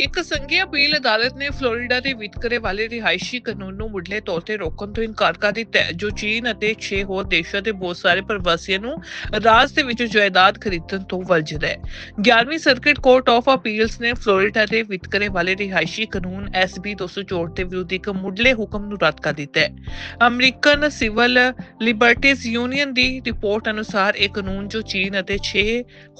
ਇੱਕ ਸੰਘੀ ਅਪੀਲ ਅਦਾਲਤ ਨੇ ਫਲੋਰੀਡਾ ਦੇ ਵਿਤਕਰੇ ਵਾਲੇ ਰਿਹਾਇਸ਼ੀ ਕਾਨੂੰਨ ਨੂੰ ਮੁੱਢਲੇ ਤੌਰ ਤੇ ਰੋਕਣ ਤੋਂ ਇਨਕਾਰ ਕਰ ਦਿੱਤਾ ਹੈ, ਜੋ ਚੀਨ ਅਤੇ 6 ਹੋਰ ਦੇਸ਼ਾਂ ਦੇ ਬਹੁਤ ਸਾਰੇ ਪ੍ਰਵਾਸੀਆਂ ਨੂੰ ਰਾਜ ਦੇ ਵਿੱਚ ਜਾਇਦਾਦ ਖਰੀਦਣ ਤੋਂ ਵਰਜਦਾ ਹੈ। 11ਵੀਂ ਸਰਕਟ ਕੋਰਟ ਆਫ ਅਪੀਲਸ ਨੇ ਫਲੋਰੀਡਾ ਦੇ ਵਿਤਕਰੇ ਵਾਲੇ ਰਿਹਾਇਸ਼ੀ ਕਾਨੂੰਨ SB 264 ਦੇ ਵਿਰੁੱਧ ਇੱਕ ਮੁੱਢਲੇ ਹੁਕਮ ਨੂੰ ਰੱਦ ਕਰ ਦਿੱਤਾ ਹੈ। ਅਮਰੀਕਨ ਸਿਵਲ ਲਿਬਰਟੀਜ਼ ਯੂਨੀਅਨ ਦੀ ਰਿਪੋਰਟ ਅਨੁਸਾਰ ਇਹ ਕਾਨੂੰਨ ਜੋ ਚੀਨ ਅਤੇ 6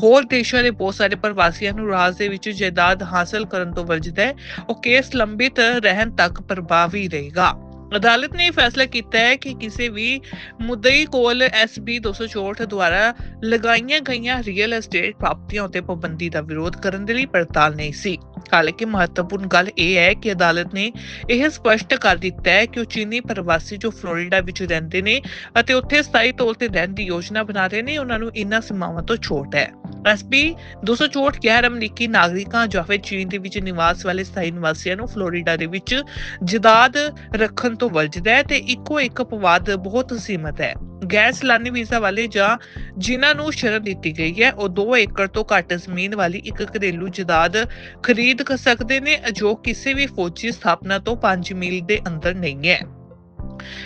ਹੋਰ ਦੇਸ਼ਾਂ ਦੇ ਬਹੁਤ ਸਾਰੇ ਪ੍ਰਵਾਸੀਆਂ ਨੂੰ ਰਾਜ ਦੇ ਵਿੱਚ ਜਾਇਦਾਦ ਹਾਸਲ ਕਰਨ ਤੋਂ ਵਰਜਦਾ ਹੈ, ਉਹ ਕੇਸ ਲੰਬਿਤ ਰਹਿਣ ਤੱਕ ਪ੍ਰਭਾਵੀ ਰਹੇਗਾ। ਅਦਾਲਤ ਨੇ ਇਹ ਫੈਸਲਾ ਕੀਤਾ ਹੈ ਕਿ ਕਿਸੇ ਵੀ ਮੁੱਦਈ ਕੋਲ SB 264 ਦੁਆਰਾ ਲਗਾਈਆਂ ਗਈਆਂ ਰੀਅਲ ਏਸਟੇਟ ਪ੍ਰਾਪਤੀਆਂ ਉਤੇ ਪਾਬੰਦੀ ਦਾ ਵਿਰੋਧ ਕਰਨ ਦੇ ਲਈ ਪੜਤਾਲ ਨਹੀਂ ਸੀ। ਹਾਲਾਂਕਿ ਮਹੱਤਵਪੂਰਨ ਗੱਲ ਇਹ ਹੈ ਕਿ ਅਦਾਲਤ ਨੇ ਇਹ ਸਪਸ਼ਟ ਕਰ ਦਿੱਤਾ ਹੈ ਕਿ ਉਹ ਚੀਨੀ ਪ੍ਰਵਾਸੀ ਜੋ ਫਲੋਰੀਡਾ ਵਿੱਚ ਰਹਿੰਦੇ ਨੇ ਅਤੇ ਉੱਥੇ ਸਥਾਈ ਤੌਰ ਤੇ ਰਹਿਣ ਦੀ ਯੋਜਨਾ ਬਣਾ ਰਹੇ ਨੇ, ਉਹਨਾਂ ਨੂੰ ਇਨ੍ਹਾਂ ਸੀਮਾਵਾਂ ਤੋਂ ਛੋਟ ਹੈ। ਐਸਪੀ 264 ਗੈਰ ਅਮਰੀਕੀ ਨਾਗਰਿਕਾਂ ਜਾਂ ਫਿਰ ਚੀਨ ਦੇ ਵਿੱਚ ਨਿਵਾਸ ਵਾਲੇ ਸਥਾਈ ਨਿਵਾਸੀਆਂ ਨੂੰ ਫਲੋਰੀਡਾ ਦੇ ਵਿੱਚ ਜਦਾਦ ਰੱਖਣ ਤੋਂ ਵਰਜਦਾ ਹੈ ਤੇ ਇੱਕੋ ਇੱਕ ਅਪਵਾਦ ਬਹੁਤ ਸੀਮਤ ਹੈ। ਗੈਰ ਸੈਲਾਨੀ ਵੀਜ਼ਾ ਵਾਲੇ ਜਾਂ ਜਿਨ੍ਹਾਂ ਨੂੰ ਸ਼ਰਤ ਦਿੱਤੀ ਗਈ ਹੈ, ਉਹ 2 ਏਕੜ ਤੋਂ ਘੱਟ ਜ਼ਮੀਨ ਵਾਲੀ ਇੱਕ ਘਰੇਲੂ ਜਦਾਦ ਖਰੀਦ ਕਰ ਸਕਦੇ ਨੇ, ਜੋ ਕਿਸੇ ਵੀ ਫੌਜੀ ਸਥਾਪਨਾ ਤੋਂ 5 ਮੀਲ ਦੇ ਅੰਦਰ ਨਹੀਂ ਹੈ।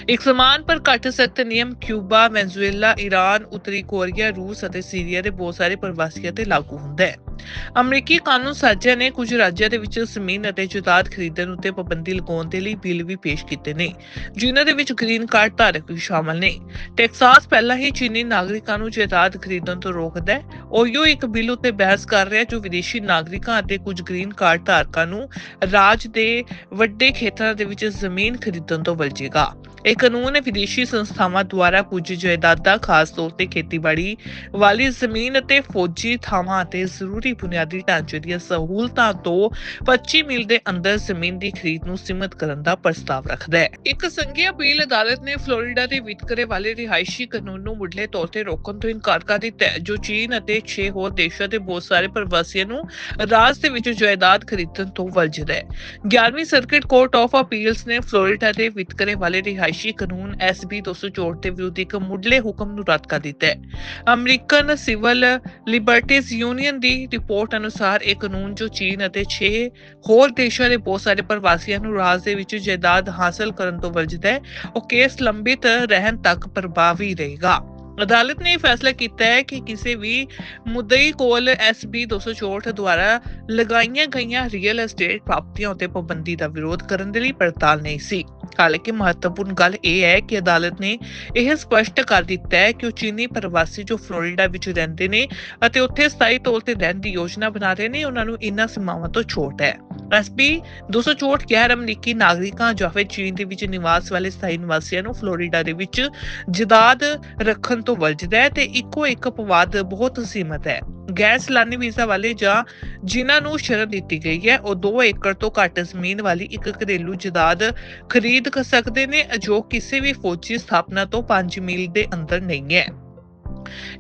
ਇੱਕ ਸਮਾਨ ਪਰ ਘੱਟ ਸਖਤ ਨਿਯਮ ਕਿਊਬਾ, ਵੈਨਜ਼ੂਏਲਾ ਈਰਾਨ ਉੱਤਰੀ ਕੋਰੀਆ, ਰੂਸ ਅਤੇ ਸੀਰੀਆ ਦੇ ਬਹੁਤ ਸਾਰੇ ਪ੍ਰਵਾਸੀਆਂ ਤੇ ਲਾਗੂ ਹੁੰਦਾ ਹੈ। ਅਮਰੀਕੀ ਕਾਨੂੰਨ ਸਾਜ਼ਿਆਂ ਨੇ ਕੁਝ ਰਾਜਾਂ ਦੇ ਵਿੱਚ ਜ਼ਮੀਨ ਅਤੇ ਜਾਇਦਾਦ ਖਰੀਦਣ ਉੱਤੇ ਪਾਬੰਦੀ ਲਗਾਉਣ ਦੇ ਲਈ ਬਿੱਲ ਵੀ ਪੇਸ਼ ਕੀਤੇ ਨੇ, ਜਿਨ੍ਹਾਂ ਦੇ ਵਿੱਚ ਗ੍ਰੀਨ ਕਾਰਡ ਧਾਰਕ ਵੀ ਸ਼ਾਮਲ ਨੇ। ਟੈਕਸਾਸ ਪਹਿਲਾਂ ਹੀ ਚੀਨੀ ਨਾਗਰਿਕਾਂ ਨੂੰ ਜਾਇਦਾਦ ਖਰੀਦਣ ਤੋਂ ਰੋਕਦਾ ਹੈ। ਓਯੋ ਇੱਕ ਬਿੱਲ ਉੱਤੇ ਬਹਿਸ ਕਰ ਰਿਹਾ ਜੋ ਵਿਦੇਸ਼ੀ ਨਾਗਰਿਕਾਂ ਅਤੇ ਕੁਝ ਗ੍ਰੀਨ ਕਾਰਡ ਧਾਰਕਾਂ ਨੂੰ ਰਾਜ ਦੇ ਵੱਡੇ ਖੇਤਰਾਂ ਦੇ ਵਿੱਚ ਜ਼ਮੀਨ ਖਰੀਦਣ ਤੋਂ ਵਰਜੇਗਾ ਇਹ ਕਾਨੂੰਨ ਵਿਦੇਸ਼ੀ ਸੰਸਥਾਵਾਂ ਦੁਆਰਾ ਕੁਝ ਜਾਇਦਾਦਾਂ, ਖਾਸ ਤੌਰ ਤੇ ਖੇਤੀਬਾੜੀ ਵਾਲੀ ਜ਼ਮੀਨ ਅਤੇ ਫੌਜੀ ਥਾਵਾਂ ਅਤੇ ਜ਼ਰੂਰੀ ਬੁਨਿਆਦੀ ਢਾਂਚੇ ਦੀਆਂ ਸਹੂਲਤਾਂ ਤੋਂ 25 ਮੀਲ ਦੇ ਅੰਦਰ ਜ਼ਮੀਨ ਦੀ ਖਰੀਦ ਨੂੰ ਸੀਮਤ ਕਰਨ ਦਾ ਪ੍ਰਸਤਾਵ ਰੱਖਦਾ ਹੈ। ਇੱਕ ਸੰਘੀ ਅਪੀਲ ਅਦਾਲਤ ਨੇ ਫਲੋਰੀਡਾ ਦੇ ਵਿਤਕਰੇ ਵਾਲੇ ਰਿਹਾਇਸ਼ੀ ਕਾਨੂੰਨ ਨੂੰ ਮੁੱਢਲੇ ਤੌਰ ਤੇ ਰੋਕਣ ਤੋਂ ਇਨਕਾਰ ਕਰ ਦਿੱਤਾ ਜੋ ਚੀਨ ਅਤੇ 6 ਹੋਰ ਦੇਸ਼ਾਂ ਦੇ ਬਹੁਤ ਸਾਰੇ ਪ੍ਰਵਾਸੀਆਂ ਨੂੰ ਰਾਜ ਦੇ ਵਿੱਚ ਜਾਇਦਾਦ ਖਰੀਦਣ ਤੋਂ ਵਰਜਦਾ ਹੈ। 11ਵੀਂ ਸਰਕਟ ਕੋਰਟ ਆਫ ਅਪੀਲਸ ਨੇ ਫਲੋਰੀਡਾ ਦੇ ਵਿਤਕਰੇ ਵਾਲੇ ਰਿਹਾਇਸ਼ੀ ਕਾਨੂੰਨ SB 264 ਦੇ ਵਿਰੁੱਧ ਇੱਕ ਮੁੱਢਲੇ ਹੁਕਮ ਨੂੰ ਰੱਦ ਕਰ ਦਿੱਤਾ ਹੈ। ਅਮਰੀਕਨ ਸਿਵਲ ਲਿਬਰਟੀਜ਼ ਯੂਨੀਅਨ ਦੀ ਰਿਪੋਰਟ ਅਨੁਸਾਰ ਇਹ ਕਾਨੂੰਨ ਜੋ ਚੀਨ ਅਤੇ 6 ਹੋਰ ਦੇਸ਼ਾਂ ਦੇ ਬਹੁਤ ਸਾਰੇ ਪ੍ਰਵਾਸੀਆਂ ਨੂੰ ਰਾਜ ਦੇ ਵਿੱਚ ਜਾਇਦਾਦ ਹਾਸਲ ਕਰਨ ਤੋਂ ਵਰਜਦਾ ਹੈ, ਉਹ ਕੇਸ ਲੰਬਿਤ ਰਹਿਣ ਤੱਕ ਪ੍ਰਭਾਵੀ ਰਹੇਗਾ। ਅਦਾਲਤ ਨੇ ਫੈਸਲਾ ਕੀਤਾ ਹੈ ਕਿ ਕਿਸੇ ਵੀ ਮੁੱਦਈ ਕੋਲ SB 264 ਦੁਆਰਾ ਲਗਾਈਆਂ ਗਈਆਂ ਰੀਅਲ ਏਸਟੇਟ ਪ੍ਰਾਪਤੀਆਂ ਉਤੇ ਪਾਬੰਦੀ ਦਾ ਵਿਰੋਧ ਕਰਨ ਦੇ ਲਈ ਪੜਤਾਲ ਨਹੀਂ ਸੀ। ਹਾਲਾਂਕਿ ਮਹੱਤਵਪੂਰਨ ਗੱਲ ਇਹ ਹੈ ਕਿ ਅਦਾਲਤ ਨੇ ਇਹ ਸਪਸ਼ਟ ਕਰ ਦਿੱਤਾ ਹੈ ਕਿ ਉਹ ਚੀਨੀ ਪ੍ਰਵਾਸੀ ਜੋ ਫਲੋਰੀਡਾ ਵਿੱਚ ਰਹਿੰਦੇ ਨੇ ਅਤੇ ਉੱਥੇ ਸਥਾਈ ਤੌਰ ਤੇ ਰਹਿਣ ਦੀ ਯੋਜਨਾ ਬਣਾ ਰਹੇ ਨੇ, ਉਹਨਾਂ ਨੂੰ ਇਨ੍ਹਾਂ ਸੀਮਾਵਾਂ ਤੋਂ ਛੋਟ ਹੈ। ਐਸਪੀ 264 ਗੈਰ ਅਮਰੀਕੀ ਨਾਗਰਿਕਾਂ ਜਾਂ ਫਿਰ ਚੀਨ ਦੇ ਵਿੱਚ ਨਿਵਾਸ ਵਾਲੇ ਸਥਾਈ ਨਿਵਾਸੀਆਂ ਨੂੰ ਫਲੋਰੀਡਾ ਦੇ ਵਿੱਚ ਜਦਾਦ ਰੱਖਣ ਤੋਂ ਵਰਜਦਾ ਹੈ ਤੇ ਇੱਕੋ ਇੱਕ ਅਪਵਾਦ ਬਹੁਤ ਸੀਮਤ ਹੈ। ਗੈਰ ਸੈਲਾਨੀ ਵੀਜ਼ਾ ਵਾਲੇ ਜਾਂ ਜਿਨ੍ਹਾਂ ਨੂੰ ਸ਼ਰਤ ਦਿੱਤੀ ਗਈ ਹੈ, ਉਹ 2 ਏਕੜ ਤੋਂ ਘੱਟ ਜ਼ਮੀਨ ਵਾਲੀ ਇੱਕ ਘਰੇਲੂ ਜਦਾਦ ਖਰੀਦ ਕਰ ਸਕਦੇ ਨੇ ਜੋ ਕਿਸੇ ਵੀ ਫੌਜੀ ਸਥਾਪਨਾ ਤੋਂ 5 ਮੀਲ ਦੇ ਅੰਦਰ ਨਹੀਂ ਹੈ।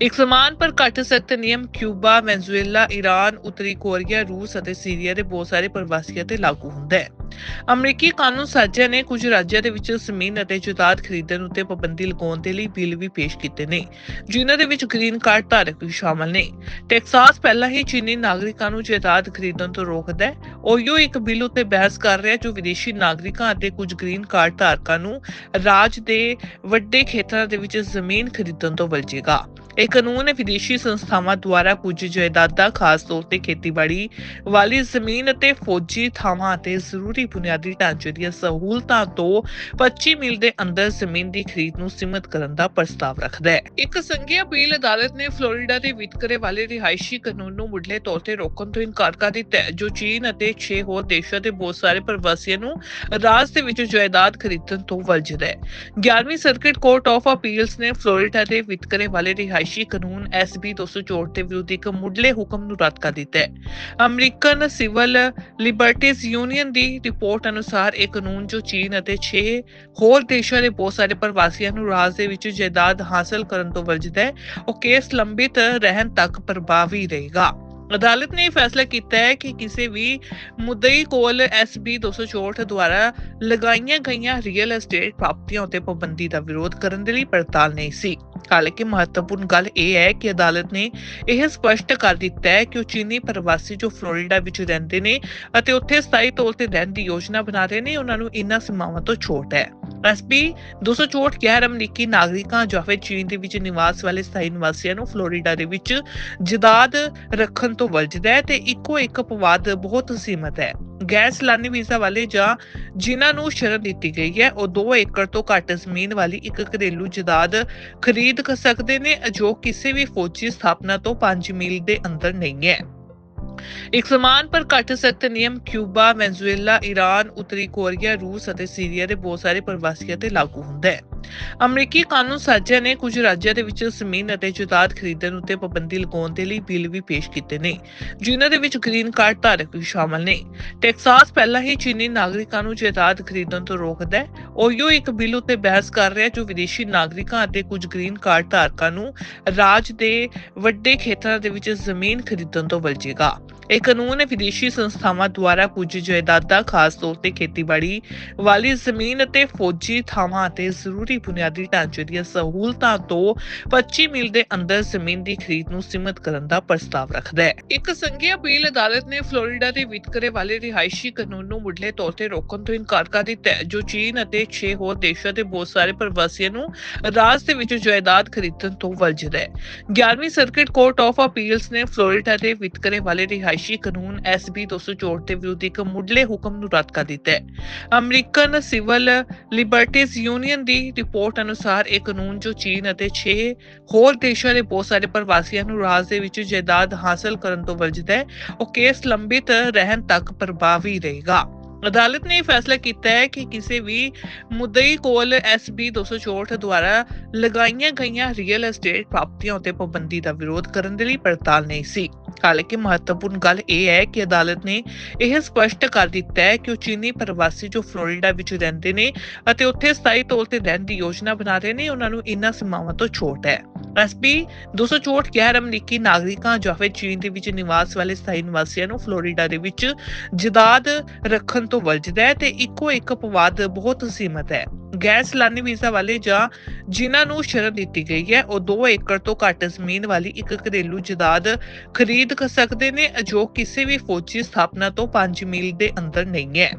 ਇੱਕ ਸਮਾਨ ਪਰ ਘੱਟ ਸਖਤ ਨਿਯਮ ਕਿਊਬਾ, ਵੈਨਜ਼ੂਏਲਾ ਈਰਾਨ ਉੱਤਰੀ ਕੋਰੀਆ, ਰੂਸ ਅਤੇ ਸੀਰੀਆ ਦੇ ਬਹੁਤ ਸਾਰੇ ਪ੍ਰਵਾਸੀਆਂ ਤੇ ਲਾਗੂ ਹੁੰਦਾ ਹੈ। ਅਮਰੀਕੀ ਕਾਨੂੰਨ ਸਾਜ਼ਿਆਂ ਨੇ ਕੁਝ ਰਾਜਾਂ ਦੇ ਵਿੱਚ ਜ਼ਮੀਨ ਅਤੇ ਜਾਇਦਾਦ ਖਰੀਦਣ ਉੱਤੇ ਪਾਬੰਦੀ ਲਗਾਉਣ ਦੇ ਲਈ ਬਿੱਲ ਵੀ ਪੇਸ਼ ਕੀਤੇ ਨੇ, ਜਿਨ੍ਹਾਂ ਦੇ ਵਿੱਚ ਗ੍ਰੀਨ ਕਾਰਡ ਧਾਰਕ ਵੀ ਸ਼ਾਮਲ ਨੇ। ਟੈਕਸਾਸ ਪਹਿਲਾਂ ਹੀ ਚੀਨੀ ਨਾਗਰਿਕਾਂ ਨੂੰ ਜਾਇਦਾਦ ਖਰੀਦਣ ਤੋਂ ਰੋਕਦਾ ਹੈ। ਓਯੋ ਇੱਕ ਬਿੱਲ ਉੱਤੇ ਬਹਿਸ ਕਰ ਰਿਹਾ ਜੋ ਵਿਦੇਸ਼ੀ ਨਾਗਰਿਕਾਂ ਅਤੇ ਕੁਝ ਗ੍ਰੀਨ ਕਾਰਡ ਧਾਰਕਾਂ ਨੂੰ ਰਾਜ ਦੇ ਵੱਡੇ ਖੇਤਰਾਂ ਦੇ ਵਿੱਚ ਜ਼ਮੀਨ ਖਰੀਦਣ ਤੋਂ ਵਰਜੇਗਾ। ਇਹ ਕਾਨੂੰਨ ਵਿਦੇਸ਼ੀ ਸੰਸਥਾਵਾਂ ਦੁਆਰਾ ਕੁਝ ਜਾਇਦਾਦਾਂ, ਖਾਸ ਤੌਰ ਤੇ ਖੇਤੀਬਾੜੀ ਵਾਲੀ ਜ਼ਮੀਨ ਅਤੇ ਫੌਜੀ ਥਾਵਾਂ ਅਤੇ ਜ਼ਰੂਰੀ ਬੁਨਿਆਦੀ ਢਾਂਚੇ ਦੀਆਂ ਸਹੂਲਤਾਂ ਤੋਂ 25 ਮੀਲ ਦੇ ਅੰਦਰ ਜ਼ਮੀਨ ਦੀ ਖਰੀਦ ਨੂੰ ਸੀਮਤ ਕਰਨ ਦਾ ਪ੍ਰਸਤਾਵ ਰੱਖਦਾ ਹੈ। ਇੱਕ ਸੰਘੀ ਅਪੀਲ ਅਦਾਲਤ ਨੇ ਫਲੋਰੀਡਾ ਦੇ ਵਿਤਕਰੇ ਵਾਲੇ ਰਿਹਾਇਸ਼ੀ ਕਾਨੂੰਨ ਨੂੰ ਮੁੱਢਲੇ ਤੌਰ ਤੇ ਰੋਕਣ ਤੋਂ ਇਨਕਾਰ ਕਰ ਦਿੱਤਾ ਹੈ, ਜੋ ਚੀਨ ਅਤੇ 6 ਹੋਰ ਦੇਸ਼ਾਂ ਦੇ ਬਹੁਤ ਸਾਰੇ ਪ੍ਰਵਾਸੀਆਂ ਨੂੰ ਰਾਜ ਦੇ ਵਿੱਚ ਜਾਇਦਾਦ ਖਰੀਦਣ ਤੋਂ ਵਰਜਦਾ ਹੈ। 11ਵੀਂ ਸਰਕਟ ਕੋਰਟ ਆਫ ਅਪੀਲਸ ਨੇ ਫਲੋਰੀਡਾ ਦੇ ਵਿਤਕਰੇ ਵਾਲੇ ਰਿਹਾਇਸ਼ੀ ਕਾਨੂੰਨ SB 264 ਦੇ ਵਿਰੁੱਧ ਇੱਕ ਮੁੱਢਲੇ ਹੁਕਮ ਨੂੰ ਰੱਦ ਕਰ ਦਿੱਤਾ ਹੈ। ਅਮਰੀਕਨ ਸਿਵਲ ਲਿਬਰਟੀਜ਼ ਯੂਨੀਅਨ ਦੀ ਰਿਪੋਰਟ ਅਨੁਸਾਰ ਇਹ ਕਾਨੂੰਨ ਜੋ ਚੀਨ ਅਤੇ 6 ਹੋਰ ਦੇਸ਼ਾਂ ਦੇ ਬਹੁਤ ਸਾਰੇ ਪ੍ਰਵਾਸੀਆਂ ਨੂੰ ਰਾਜ ਦੇ ਵਿੱਚ ਜਾਇਦਾਦ ਹਾਸਲ ਕਰਨ ਤੋਂ ਵਰਜਦਾ ਹੈ, ਉਹ ਕੇਸ ਲੰਬਿਤ ਰਹਿਣ ਤੱਕ ਪ੍ਰਭਾਵੀ ਰਹੇਗਾ। ਅਦਾਲਤ ਨੇ ਇਹ ਫੈਸਲਾ ਕੀਤਾ ਹੈ ਕਿ ਕਿਸੇ ਵੀ ਮੁੱਦਈ ਕੋਲ ਐਸਬੀ 264 ਦੁਆਰਾ ਲਗਾਈਆਂ ਗਈਆਂ ਰੀਅਲ ਐਸਟੇਟ ਪ੍ਰਾਪਤੀਆਂ ਉਤੇ ਪਾਬੰਦੀ ਦਾ ਵਿਰੋਧ ਕਰਨ ਦੇ ਲਈ ਪੜਤਾਲ ਨਹੀਂ ਸੀ। ਹਾਲਾਂਕਿ ਮਹੱਤਵਪੂਰਨ ਗੱਲ ਇਹ ਹੈ ਕਿ ਅਦਾਲਤ ਨੇ ਇਹ ਸਪਸ਼ਟ ਕਰ ਦਿੱਤਾ ਹੈ ਕਿ ਉਹ ਚੀਨੀ ਪ੍ਰਵਾਸੀ ਜੋ ਫਲੋਰੀਡਾ ਵਿੱਚ ਰਹਿੰਦੇ ਨੇ ਅਤੇ ਉੱਥੇ ਸਥਾਈ ਤੌਰ ਤੇ ਰਹਿਣ ਦੀ ਯੋਜਨਾ ਬਣਾ ਰਹੇ ਨੇ, ਉਹਨਾਂ ਨੂੰ ਇਨ੍ਹਾਂ ਸੀਮਾਵਾਂ ਤੋਂ ਛੋਟ ਹੈ। ਐਸਪੀ 264 ਗੈਰ ਅਮਰੀਕੀ ਨਾਗਰਿਕਾਂ ਜਾਂ ਫਿਰ ਚੀਨ ਦੇ ਵਿੱਚ ਨਿਵਾਸ ਵਾਲੇ ਸਥਾਈ ਨਿਵਾਸੀਆਂ ਨੂੰ ਫਲੋਰੀਡਾ ਦੇ ਵਿੱਚ ਜਦਾਦ ਰੱਖਣ ਤੋਂ ਵਰਜਦਾ ਹੈ ਤੇ ਇੱਕੋ ਇੱਕ ਅਪਵਾਦ ਬਹੁਤ ਸੀਮਤ ਹੈ। ਗੈਰ ਸੈਲਾਨੀ ਵੀਜ਼ਾ ਵਾਲੇ ਜਾਂ ਜਿਨ੍ਹਾਂ ਨੂੰ ਸ਼ਰਨ ਦਿੱਤੀ ਗਈ ਹੈ, ਉਹ 2 ਏਕੜ ਤੋਂ ਘੱਟ ਜ਼ਮੀਨ ਵਾਲੀ ਇੱਕ ਘਰੇਲੂ ਜਦਾਦ ਖਰੀਦ ਕਰ ਸਕਦੇ ਨੇ, ਜੋ ਕਿਸੇ ਵੀ ਫੌਜੀ ਸਥਾਪਨਾ ਤੋਂ 5 ਮੀਲ ਦੇ ਅੰਦਰ ਨਹੀਂ ਹੈ। ਇੱਕ ਸਮਾਨ ਪਰ ਘੱਟ ਸਖਤ ਨਿਯਮ ਕਿਊਬਾ, ਵੈਨਜ਼ੂਏਲਾ ਈਰਾਨ ਉੱਤਰੀ ਕੋਰੀਆ, ਰੂਸ ਅਤੇ ਸੀਰੀਆ ਦੇ ਬਹੁਤ ਸਾਰੇ ਪ੍ਰਵਾਸੀਆਂ ਤੇ ਲਾਗੂ ਹੁੰਦਾ ਹੈ। ਅਮਰੀਕੀ ਕਾਨੂੰਨ ਸਾਜ਼ਿਆਂ ਨੇ ਕੁਝ ਰਾਜਾਂ ਦੇ ਵਿੱਚ ਜ਼ਮੀਨ ਅਤੇ ਜਾਇਦਾਦ ਖਰੀਦਣ ਉੱਤੇ ਪਾਬੰਦੀ ਲਗਾਉਣ ਦੇ ਲਈ ਬਿੱਲ ਵੀ ਪੇਸ਼ ਕੀਤੇ ਨੇ, ਜਿਨ੍ਹਾਂ ਦੇ ਵਿੱਚ ਗ੍ਰੀਨ ਕਾਰਡ ਧਾਰਕ ਵੀ ਸ਼ਾਮਲ ਨੇ। ਟੈਕਸਾਸ ਪਹਿਲਾਂ ਹੀ ਚੀਨੀ ਨਾਗਰਿਕਾਂ ਨੂੰ ਜਾਇਦਾਦ ਖਰੀਦਣ ਤੋਂ ਰੋਕਦਾ ਹੈ। ਉਹੀ ਇੱਕ ਬਿੱਲ ਉੱਤੇ ਬਹਿਸ ਕਰ ਰਿਹਾ ਜੋ ਵਿਦੇਸ਼ੀ ਨਾਗਰਿਕਾਂ ਅਤੇ ਕੁਝ ਗ੍ਰੀਨ ਕਾਰਡ ਧਾਰਕਾਂ ਨੂੰ ਰਾਜ ਦੇ ਵੱਡੇ ਖੇਤਰਾਂ ਦੇ ਵਿੱਚ ਜ਼ਮੀਨ ਖਰੀਦਣ ਤੋਂ ਵਰਜੇਗਾ। ਇਹ ਕਾਨੂੰਨ ਵਿਦੇਸ਼ੀ ਸੰਸਥਾਵਾਂ ਦੁਆਰਾ ਕੁਝ ਜਾਇਦਾਦਾਂ, ਖਾਸ ਤੌਰ ਤੇ ਖੇਤੀਬਾੜੀ ਵਾਲੀ ਜ਼ਮੀਨ ਅਤੇ ਫੌਜੀ ਥਾਵਾਂ ਅਤੇ ਜ਼ਰੂਰੀ ਬੁਨਿਆਦੀ ਢਾਂਚੇ ਦੀਆਂ ਸਹੂਲਤਾਂ ਤੋਂ 25 ਮੀਲ ਦੇ ਅੰਦਰ ਜ਼ਮੀਨ ਦੀ ਖਰੀਦ ਨੂੰ ਸੀਮਤ ਕਰਨ ਦਾ ਪ੍ਰਸਤਾਵ ਰੱਖਦਾ ਹੈ। ਇੱਕ ਸੰਘੀ ਅਪੀਲ ਅਦਾਲਤ ਨੇ ਫਲੋਰੀਡਾ ਦੇ ਵਿਤਕਰੇ ਵਾਲੇ ਰਿਹਾਇਸ਼ੀ ਕਾਨੂੰਨ ਨੂੰ ਮੁੱਢਲੇ ਤੌਰ ਤੇ ਰੋਕਣ ਤੋਂ ਇਨਕਾਰ ਕਰ ਦਿੱਤਾ ਜੋ ਚੀਨ ਅਤੇ 6 ਹੋਰ ਦੇਸ਼ਾਂ ਦੇ ਬਹੁਤ ਸਾਰੇ ਪ੍ਰਵਾਸੀਆਂ ਨੂੰ ਰਾਜ ਦੇ ਵਿੱਚ ਜਾਇਦਾਦ ਖਰੀਦਣ ਤੋਂ ਵਰਜਦਾ ਹੈ। 11ਵੀਂ ਸਰਕਟ ਕੋਰਟ ਆਫ ਅਪੀਲਸ ਨੇ ਫਲੋਰੀਡਾ ਦੇ ਵਿਤਕਰੇ ਵਾਲੇ ਰਿਹਾਇਸ਼ੀ ਕਾਨੂੰਨ SB 264 ਦੇ ਵਿਰੁੱਧ ਇੱਕ ਮੁੱਢਲੇ ਹੁਕਮ ਨੂੰ ਰੱਦ ਕਰ ਦਿੱਤਾ ਹੈ। ਅਮਰੀਕਨ ਸਿਵਲ ਲਿਬਰਟੀਜ਼ ਯੂਨੀਅਨ ਦੀ ਰਿਪੋਰਟ ਅਨੁਸਾਰ ਇਹ ਕਾਨੂੰਨ ਜੋ ਚੀਨ ਅਤੇ 6 ਹੋਰ ਦੇਸ਼ਾਂ ਦੇ ਬਹੁਤ ਸਾਰੇ ਪ੍ਰਵਾਸੀਆਂ ਨੂੰ ਰਾਜ ਦੇ ਵਿੱਚ ਜਾਇਦਾਦ ਹਾਸਲ ਕਰਨ ਤੋਂ ਵਰਜਦਾ ਹੈ, ਉਹ ਕੇਸ ਲੰਬਿਤ ਰਹਿਣ ਤੱਕ ਪ੍ਰਭਾਵੀ ਰਹੇਗਾ। ਅਦਾਲਤ ਨੇ ਫੈਸਲਾ ਕੀਤਾ ਹੈ ਕਿ ਕਿਸੇ ਵੀ ਮੁੱਦਈ ਕੋਲ SB 264 ਦੁਆਰਾ ਲਗਾਈਆਂ ਗਈਆਂ ਰੀਅਲ ਐਸਟੇਟ ਪ੍ਰਾਪਤੀਆਂ ਉਤੇ ਪਾਬੰਦੀ ਦਾ ਵਿਰੋਧ ਕਰਨ ਦੇ ਲਈ ਪੜਤਾਲ ਨਹੀਂ ਸੀ। ਹਾਲਾਂਕਿ ਮਹੱਤਵਪੂਰਨ ਗੱਲ ਇਹ ਹੈ ਕਿ ਅਦਾਲਤ ਨੇ ਇਹ ਸਪਸ਼ਟ ਕਰ ਦਿੱਤਾ ਹੈ ਕਿ ਉਹ ਚੀਨੀ ਪ੍ਰਵਾਸੀ ਜੋ ਫਲੋਰੀਡਾ ਵਿੱਚ ਰਹਿੰਦੇ ਨੇ ਅਤੇ ਉੱਥੇ ਸਥਾਈ ਤੌਰ ਤੇ ਰਹਿਣ ਦੀ ਯੋਜਨਾ ਬਣਾ ਰਹੇ ਨੇ, ਉਹਨਾਂ ਨੂੰ ਇਨ੍ਹਾਂ ਸੀਮਾਵਾਂ ਤੋਂ ਛੋਟ ਹੈ। ਐਸਪੀ 264 ਗੈਰ ਅਮਰੀਕੀ ਨਾਗਰਿਕਾਂ ਜਾਂ ਫਿਰ ਚੀਨ ਦੇ ਵਿੱਚ ਨਿਵਾਸ ਵਾਲੇ ਸਥਾਈ ਨਿਵਾਸੀਆਂ ਨੂੰ ਫਲੋਰੀਡਾ ਦੇ ਵਿੱਚ ਜਦਾਦ ਰੱਖਣ ਤੋਂ ਵਰਜਦਾ ਹੈ ਤੇ ਇੱਕੋ ਇੱਕ ਅਪਵਾਦ ਬਹੁਤ ਸੀਮਤ ਹੈ। ਗੈਰ ਸੈਲਾਨੀ ਵੀਜ਼ਾ ਵਾਲੇ ਜਾਂ ਜਿਨ੍ਹਾਂ ਨੂੰ ਸ਼ਰਨ ਦਿੱਤੀ ਗਈ ਹੈ, ਉਹ 2 ਏਕੜ ਤੋਂ ਘੱਟ ਜ਼ਮੀਨ ਵਾਲੀ ਇੱਕ ਘਰੇਲੂ ਜਦਾਦ ਖਰੀਦ ਕਰ ਸਕਦੇ ਨੇ, ਜੋ ਕਿਸੇ ਵੀ ਫੌਜੀ ਸਥਾਪਨਾ ਤੋਂ 5 ਮੀਲ ਦੇ ਅੰਦਰ ਨਹੀਂ ਹੈ।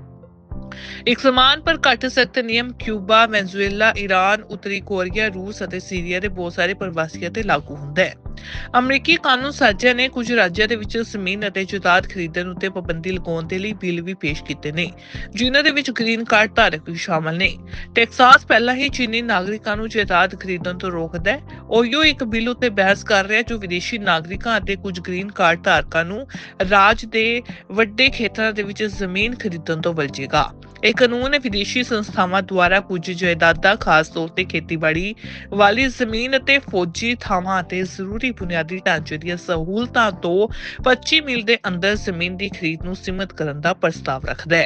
ਇੱਕ ਸਮਾਨ ਪਰ ਘੱਟ ਸਖਤ ਨਿਯਮ ਕਿਊਬਾ, ਵੈਨਜ਼ੂਏਲਾ ਈਰਾਨ ਉੱਤਰੀ ਕੋਰੀਆ, ਰੂਸ ਅਤੇ ਸੀਰੀਆ ਦੇ ਬਹੁਤ ਸਾਰੇ ਪ੍ਰਵਾਸੀਆਂ ਤੇ ਲਾਗੂ ਹੁੰਦਾ ਹੈ। ਅਮਰੀਕੀ ਕਾਨੂੰਨ ਸਾਜ਼ਿਆਂ ਨੇ ਕੁਝ ਰਾਜਾਂ ਦੇ ਵਿੱਚ ਜ਼ਮੀਨ ਅਤੇ ਜਾਇਦਾਦ ਖਰੀਦਣ ਉੱਤੇ ਪਾਬੰਦੀ ਲਗਾਉਣ ਦੇ ਲਈ ਬਿੱਲ ਵੀ ਪੇਸ਼ ਕੀਤੇ ਨੇ, ਜਿਨ੍ਹਾਂ ਦੇ ਵਿੱਚ ਗ੍ਰੀਨ ਕਾਰਡ ਧਾਰਕ ਵੀ ਸ਼ਾਮਲ ਨੇ। ਟੈਕਸਾਸ ਪਹਿਲਾਂ ਹੀ ਚੀਨੀ ਨਾਗਰਿਕਾਂ ਨੂੰ ਜਾਇਦਾਦ ਖਰੀਦਣ ਤੋਂ ਰੋਕਦਾ ਹੈ। ਉਹੀ ਇੱਕ ਬਿੱਲ ਉੱਤੇ ਬਹਿਸ ਕਰ ਰਿਹਾ ਜੋ ਵਿਦੇਸ਼ੀ ਨਾਗਰਿਕਾਂ ਅਤੇ ਕੁਝ ਗ੍ਰੀਨ ਕਾਰਡ ਧਾਰਕਾਂ ਨੂੰ ਰਾਜ ਦੇ ਵੱਡੇ ਖੇਤਰਾਂ ਦੇ ਵਿੱਚ ਜ਼ਮੀਨ ਖਰੀਦਣ ਤੋਂ ਬਚੇਗਾ ਇਹ ਕਾਨੂੰਨ ਵਿਦੇਸ਼ੀ ਸੰਸਥਾਵਾਂ ਦੁਆਰਾ ਕੁਝ ਜਾਇਦਾਦਾਂ, ਖਾਸ ਤੌਰ ਤੇ ਖੇਤੀਬਾੜੀ ਵਾਲੀ ਜ਼ਮੀਨ ਅਤੇ ਫੌਜੀ ਥਾਵਾਂ ਅਤੇ ਜ਼ਰੂਰੀ ਬੁਨਿਆਦੀ ਢਾਂਚੇ ਦੀਆਂ ਸਹੂਲਤਾਂ ਤੋਂ 25 ਮੀਲ ਦੇ ਅੰਦਰ ਜ਼ਮੀਨ ਦੀ ਖਰੀਦ ਨੂੰ ਸੀਮਿਤ ਕਰਨ ਦਾ ਪ੍ਰਸਤਾਵ ਰੱਖਦਾ ਹੈ।